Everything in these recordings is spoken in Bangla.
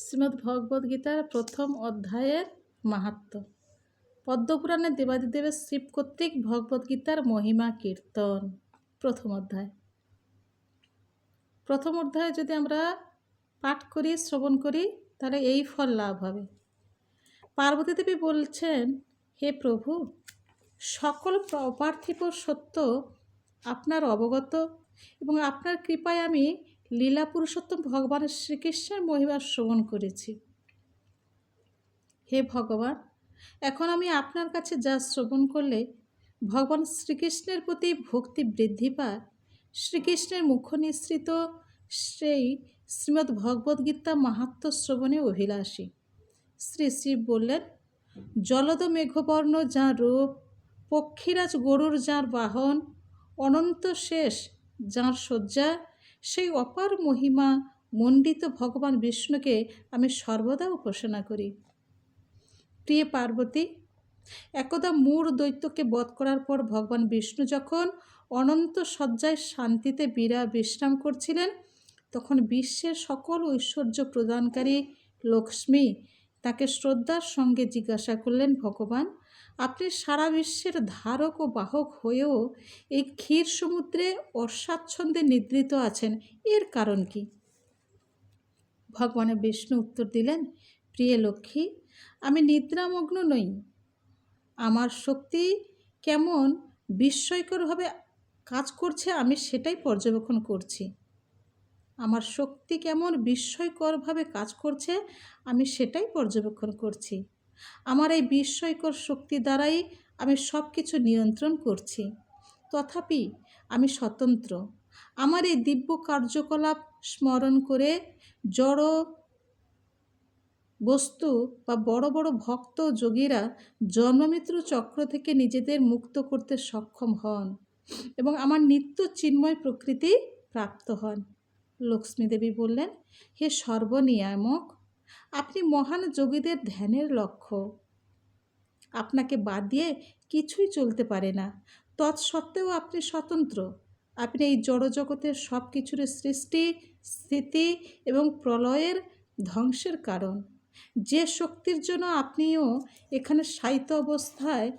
শ্রীমদ্ ভগবদ গীতার প্রথম অধ্যায়ের মাহাত্ম। পদ্মপুরাণে দেবাদিদেবের শিব কর্তৃক ভগবদ গীতার মহিমা কীর্তন, প্রথম অধ্যায়। প্রথম অধ্যায়ে যদি আমরা পাঠ করি, শ্রবণ করি, তাহলে এই ফল লাভ হবে। পার্বতী দেবী বলছেন, হে প্রভু, সকল অপার্থিব সত্য আপনার অবগত এবং আপনার কৃপায় আমি লীলা পুরুষোত্তম ভগবান শ্রীকৃষ্ণের মহিমা শ্রবণ করেছি। হে ভগবান, এখন আমি আপনার কাছে যা শ্রবণ করলে ভগবান শ্রীকৃষ্ণের প্রতি ভক্তি বৃদ্ধি পায়, শ্রীকৃষ্ণের মুখ নিঃসৃত সেই শ্রীমদ্ ভগবদ্গীতা মাহাত্ম শ্রবণে অভিলাষী। শ্রী শিব বললেন, জলদ মেঘবর্ণ যাঁর রূপ, পক্ষীরাজ গরুর যাঁর বাহন, অনন্ত শেষ যাঁর শয্যা সেই অপার মহিমা মণ্ডিত ভগবান বিষ্ণুকে আমি সর্বদা উপাসনা করি। প্রিয় পার্বতী, একদা মূর দৈত্যকে বধ করার পর ভগবান বিষ্ণু যখন অনন্ত শয্যায় শান্তিতে বিরা বিশ্রাম করছিলেন, তখন বিশ্বের সকল ঐশ্বর্য প্রদানকারী লক্ষ্মী তাকে শ্রদ্ধার সঙ্গে জিজ্ঞাসা করলেন, ভগবান আপনি সারা বিশ্বের ধারক ও বাহক হয়েও এই ক্ষীর সমুদ্রে অস্বাচ্ছন্দ্যে নিদ্রিত আছেন। এর কারণ কি? ভগবানের বিষ্ণু উত্তর দিলেন, প্রিয় লক্ষ্মী, আমি নিদ্রামগ্ন নই। আমার শক্তি কেমন বিস্ময়করভাবে কাজ করছে আমি সেটাই পর্যবেক্ষণ করছি। আমার শক্তি কেমন বিস্ময়করভাবে কাজ করছে আমি সেটাই পর্যবেক্ষণ করছি। আমার এই বিস্ময়কর শক্তি দ্বারাই আমি সব কিছু নিয়ন্ত্রণ করছি। তথাপি আমি স্বতন্ত্র। আমার এই দিব্য কার্যকলাপ স্মরণ করে জড় বস্তু বা বড় বড় ভক্ত যোগীরা জন্মমিত্র চক্র থেকে নিজেদের মুক্ত করতে সক্ষম হন এবং আমার নিত্য চিন্ময় প্রকৃতি প্রাপ্ত হন। লক্ষ্মীদেবী বললেন, হে সর্বনিয়ামক আপনি মহান যোগীদের ধ্যানের লক্ষ্য। আপনাকে বাদ দিয়ে কিছুই চলতে পারে না। তৎসত্ত্বেও আপনি স্বতন্ত্র। আপনি এই জড়জগতের সব কিছুর সৃষ্টি, স্থিতি এবং প্রলয়ের ধ্বংসের কারণ। যে শক্তির জন্য আপনিও এখানে সাহিত্য অবস্থায়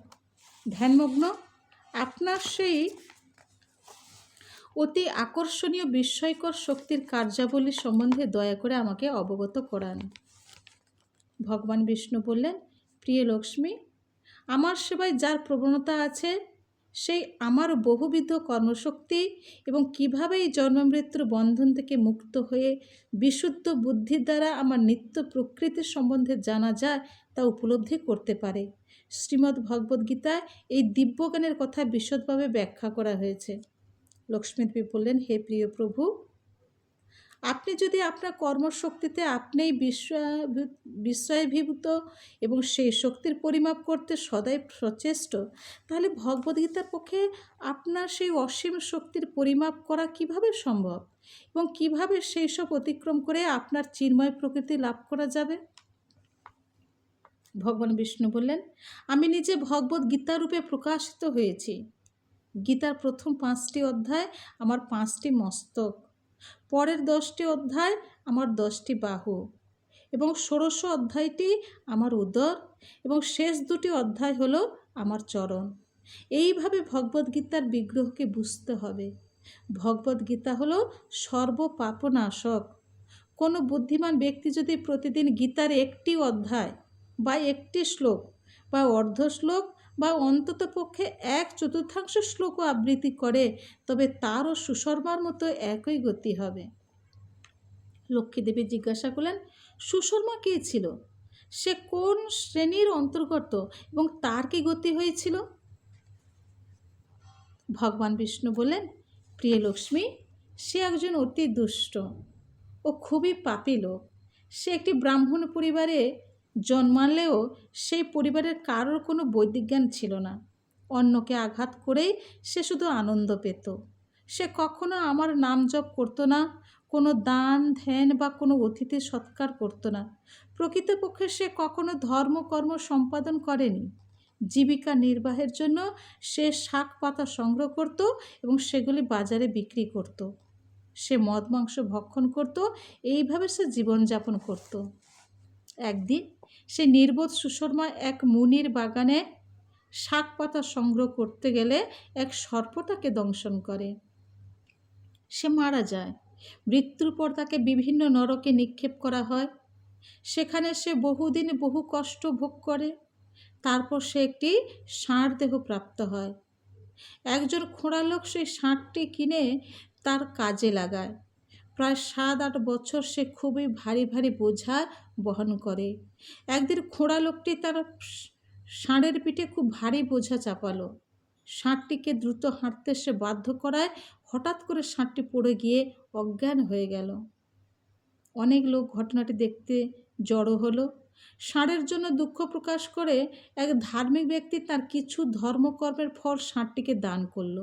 ধ্যানমগ্ন, আপনার সেই অতি আকর্ষণীয় বিস্ময়কর শক্তির কার্যাবলী সম্বন্ধে দয়া করে আমাকে অবগত করান। ভগবান বিষ্ণু বললেন, প্রিয় লক্ষ্মী, আমার সেবায় যার প্রবণতা আছে, সেই আমার বহুবিধ কর্মশক্তি এবং কীভাবে এই জন্মমৃত্যুর বন্ধন থেকে মুক্ত হয়ে বিশুদ্ধ বুদ্ধির দ্বারা আমার নিত্য প্রকৃতির সম্বন্ধে জানা যায় তা উপলব্ধি করতে পারে। শ্রীমদ্ ভগবদ্গীতায় এই দিব্যজ্ঞানের কথা বিশদভাবে ব্যাখ্যা করা হয়েছে। লক্ষ্মীদেবী বললেন, হে প্রিয় প্রভু, আপনি যদি আপনার কর্মশক্তিতে আপনিই বিস্ময়ভীভূত এবং সেই শক্তির পরিমাপ করতে সদাই সচেষ্ট তাহলে ভগবদ্গীতার পক্ষে আপনার সেই অসীম শক্তির পরিমাপ করা কীভাবে সম্ভব? এবং কীভাবে সেই সব অতিক্রম করে আপনার চিন্ময় প্রকৃতি লাভ করা যাবে? ভগবান বিষ্ণু বললেন, আমি নিজে ভগবত গীতা রূপে প্রকাশিত হয়েছি। গীতার প্রথম পাঁচটি অধ্যায় আমার পাঁচটি মস্তক, পরের দশটি অধ্যায় আমার দশটি বাহু, এবং ষোড়শ অধ্যায়টি আমার উদর, এবং শেষ দুটি অধ্যায় হলো আমার চরণ। এইভাবে ভগবদ্গীতার বিগ্রহকে বুঝতে হবে। ভগবদ্গীতা হলো সর্বপাপনাশক। কোনো বুদ্ধিমান ব্যক্তি যদি প্রতিদিন গীতার একটি অধ্যায় বা একটি শ্লোক বা অর্ধ শ্লোক বা অন্তত পক্ষে এক চতুর্থাংশ শ্লোক আবৃত্তি করে, তবে তারও সুশর্মার মতো একই গতি হবে। লক্ষ্মীদেবী জিজ্ঞাসা করলেন সুশর্মা কে ছিল? সে কোন শ্রেণির অন্তর্গত এবং তার কি গতি হয়েছিল? ভগবান বিষ্ণু বললেন, প্রিয় লক্ষ্মী, সে একজন অতি দুষ্ট ও খুবই পাপী লোক। সে একটি ব্রাহ্মণ পরিবারে জন্মালেও সেই পরিবারের কারোর কোনো বৈদিজ্ঞান ছিল না। অন্যকে আঘাত করেই সে শুধু আনন্দ পেত। সে কখনো আমার নাম জপ করতো না, কোনো দান, ধ্যান বা কোনো অতিথি সৎকার করতো না। প্রকৃতপক্ষে সে কখনো ধর্মকর্ম সম্পাদন করেনি। জীবিকা নির্বাহের জন্য সে শাক পাতা সংগ্রহ করত এবং সেগুলি বাজারে বিক্রি করত। সে মদ, মাংস ভক্ষণ করত, এইভাবে সে জীবনযাপন করত। একদিন সে নির্বোধ সুশর্মা এক মুনির বাগানে শাক পাতা সংগ্রহ করতে গেলে এক সর্প তাকে দংশন করে। সে মারা যায়। মৃত্যুর পর তাকে বিভিন্ন নরকে নিক্ষেপ করা হয়। সেখানে সে বহুদিন বহু কষ্ট ভোগ করে। তারপর সে একটি ষাঁড় দেহ প্রাপ্ত হয়। একজন খোঁড়া লোক সেই ষাঁড়টি কিনে তার কাজে লাগায়। প্রায় সাত আট বছর সে খুবই ভারী ভারী বোঝা বহন করে। একদিন খোঁড়া লোকটি তার ষাঁড়ের পিঠে খুব ভারী বোঝা চাপালো। ষাঁড়টিকে দ্রুত হাঁটতে সে বাধ্য করায় হঠাৎ করে ষাঁড়টি পড়ে গিয়ে অজ্ঞান হয়ে গেল। অনেক লোক ঘটনাটি দেখতে জড়ো হলো। ষাঁড়ের জন্য দুঃখ প্রকাশ করে এক ধার্মিক ব্যক্তি তার কিছু ধর্মকর্মের ফল ষাঁড়টিকে দান করল।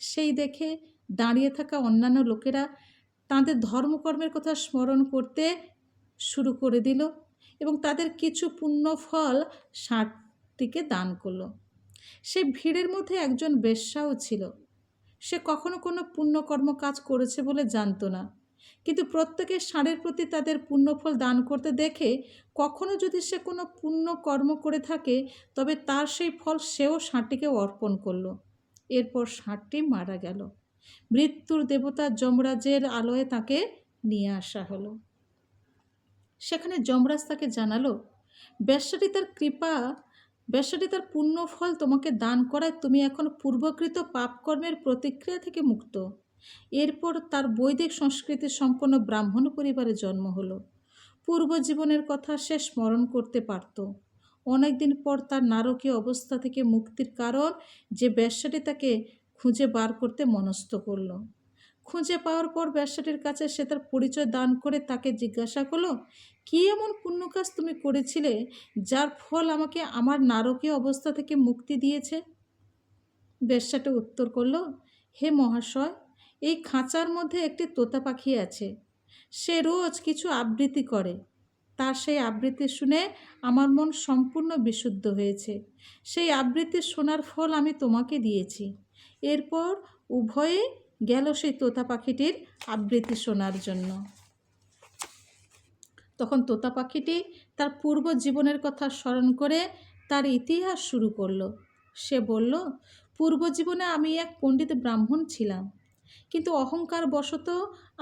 সেই দেখে দাঁড়িয়ে থাকা অন্যান্য লোকেরা তাদের ধর্মকর্মের কথা স্মরণ করতে শুরু করে দিল এবং তাদের কিছু পুণ্য ফল ষাঁড়টিকে দান করল। সে ভিড়ের মধ্যে একজন বেশ্যাও ছিল। সে কখনো কোনো পুণ্যকর্ম কাজ করেছে বলে জানতো না। কিন্তু প্রত্যেকে ষাঁড়ের প্রতি তাদের পুণ্যফল দান করতে দেখে কখনো যদি সে কোনো পুণ্য কর্ম করে থাকে, তবে তার সেই ফল সেও ষাঁড়টিকে অর্পণ করল। এরপর ষাঁড়টি মারা গেল। মৃত্যুর দেবতা যমরাজের আলোয় তাকে নিয়ে আসা হলো। সেখানে যমরাজ তাকে জানালো, ব্যবসাটি তার কৃপা, ব্যবসাটি তার পুণ্য ফল তোমাকে দান করায় তুমি এখন পূর্বকৃত পাপকর্মের প্রতিক্রিয়া থেকে মুক্ত। এরপর তার বৈদিক সংস্কৃতি সম্পন্ন ব্রাহ্মণ পরিবারে জন্ম হলো। পূর্ব জীবনের কথা সে স্মরণ করতে পারত। অনেকদিন পর তার নারকীয় অবস্থা থেকে মুক্তির কারণ যে ব্যবসাটি তাকে খুঁজে বার করতে মনস্থ করল। খুঁজে পাওয়ার পর ব্যবসাটির কাছে সে তার পরিচয় দান করে তাকে জিজ্ঞাসা করল, কী এমন পুণ্য কাজ তুমি করেছিলে যার ফল আমাকে আমার নারকীয় অবস্থা থেকে মুক্তি দিয়েছে? ব্যবসাটা উত্তর করল, হে মহাশয়, এই খাঁচার মধ্যে একটি তোতা পাখি আছে। সে রোজ কিছু আবৃত্তি করে। তার সেই আবৃত্তি শুনে আমার মন সম্পূর্ণ বিশুদ্ধ হয়েছে। সেই আবৃত্তি শোনার ফল আমি তোমাকে দিয়েছি। এরপর উভয়ে গেল সেই তোতা পাখিটির আবৃত্তি শোনার জন্য। তখন তোতা পাখিটি তার পূর্ব জীবনের কথা স্মরণ করে তার ইতিহাস শুরু করল। সে বলল, পূর্ব জীবনে আমি এক পণ্ডিত ব্রাহ্মণ ছিলাম, কিন্তু অহংকার বশত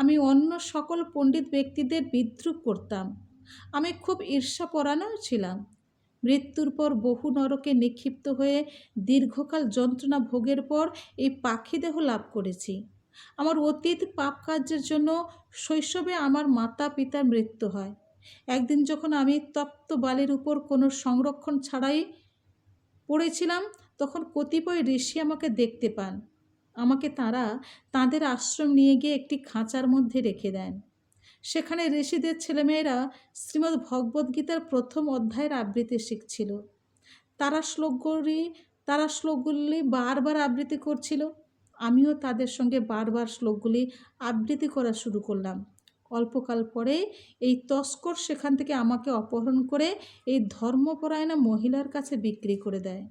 আমি অন্য সকল পণ্ডিত ব্যক্তিদের বিদ্রুপ করতাম। আমি খুব ঈর্ষাপরায়ণও ছিলাম মৃত্যুর পর বহু নরকে নিক্ষিপ্ত হয়ে দীর্ঘকাল যন্ত্রণা ভোগের পর এই পাখি দেহ লাভ করেছি। আমার অতীত পাপ কার্যের জন্য শৈশবে আমার মাতা পিতার মৃত্যু হয়। একদিন যখন আমি তপ্ত বালির উপর কোনো সংরক্ষণ ছাড়াই পড়েছিলাম, তখন কতিপয় ঋষি আমাকে দেখতে পান। আমাকে তারা তাদের আশ্রম নিয়ে গিয়ে একটি খাঁচার মধ্যে রেখে দেন। সেখানে ঋষিদের ছেলেমেয়েরা শ্রীমদ্ ভগবদ্গীতার প্রথম অধ্যায়ের আবৃত্তি শিখছিল। তারা শ্লোকগুলি তারা শ্লোকগুলি বারবার আবৃত্তি করছিল। আমিও তাদের সঙ্গে বারবার শ্লোকগুলি আবৃত্তি করা শুরু করলাম। অল্পকাল পরে এই তস্কর সেখান থেকে আমাকে অপহরণ করে এই ধর্মপরায়ণা মহিলার কাছে বিক্রি করে দেয়।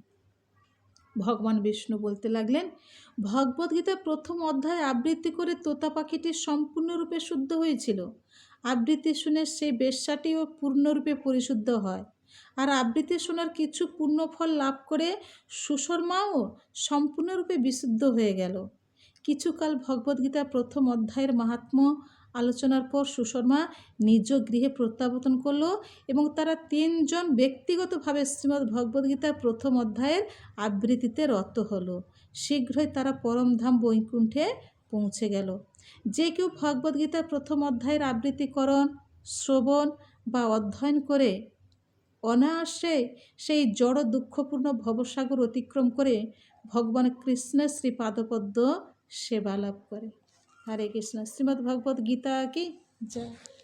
ভগবান বিষ্ণু বলতে লাগলেন ভগবদ্গীতার প্রথম অধ্যায় আবৃত্তি করে তোতা পাখিটি সম্পূর্ণরূপে শুদ্ধ হয়েছিল। আবৃত্তি শুনে সেই বেশ্যাটিও পূর্ণরূপে পরিশুদ্ধ হয়। আর আবৃত্তি শোনার কিছু পুণ্যফল লাভ করে সুশর্মাও সম্পূর্ণরূপে বিশুদ্ধ হয়ে গেল। কিছুকাল ভগবদ্গীতার প্রথম অধ্যায়ের মাহাত্ম্য আলোচনার পর সুশর্মা নিজ গৃহে প্রত্যাবর্তন করল এবং তারা তিনজন ব্যক্তিগতভাবে শ্রীমদ্ ভগবদ্গীতার প্রথম অধ্যায়ের আবৃত্তিতে রত হলো। শীঘ্রই তারা পরমধাম বৈকুণ্ঠে পৌঁছে গেল। যে কেউ ভগবদ্গীতার প্রথম অধ্যায়ের আবৃত্তিকরণ, শ্রবণ বা অধ্যয়ন করে অনায়াসে সেই জড় দুঃখপূর্ণ ভবসাগর অতিক্রম করে ভগবান কৃষ্ণের শ্রী পাদপদ্ম সেবা লাভ করে। হরে কৃষ্ণ। শ্রীমদ্ ভগবদ্ গীতা কি? জয়।